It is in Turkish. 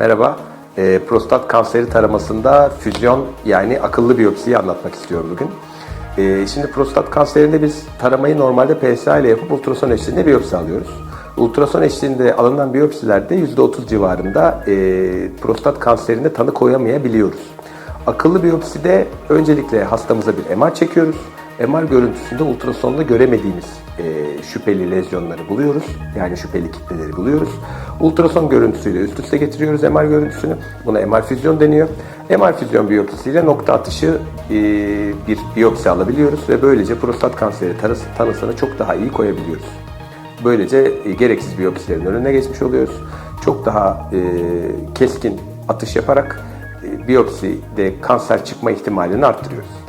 Merhaba. Ee, prostat kanseri taramasında füzyon yani akıllı biyopsiyi anlatmak istiyorum bugün. Ee, şimdi prostat kanserinde biz taramayı normalde PSA ile yapıp ultrason eşliğinde biyopsi alıyoruz. Ultrason eşliğinde alınan biyopsilerde %30 civarında e, prostat kanserinde tanı koyamayabiliyoruz. Akıllı biyopside öncelikle hastamıza bir MR çekiyoruz. MR görüntüsünde ultrasonda göremediğimiz e, şüpheli lezyonları buluyoruz. Yani şüpheli kitleleri buluyoruz. Ultrason görüntüsüyle üst üste getiriyoruz MR görüntüsünü. Buna MR füzyon deniyor. MR füzyon biyopsisiyle nokta atışı e, bir biyopsi alabiliyoruz ve böylece prostat kanseri tanısı, tanısını çok daha iyi koyabiliyoruz. Böylece e, gereksiz biyopsilerin önüne geçmiş oluyoruz. Çok daha e, keskin atış yaparak biyopside kanser çıkma ihtimalini arttırıyoruz.